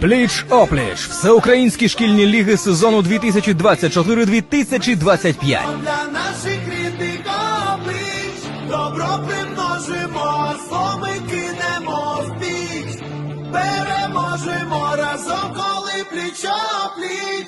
Пліч опліч всеукраїнські шкільні ліги сезону 2024-2025. Наших рідних облич добро примножимо, зло кинемо в піч, переможемо разом, коли пліч опліч.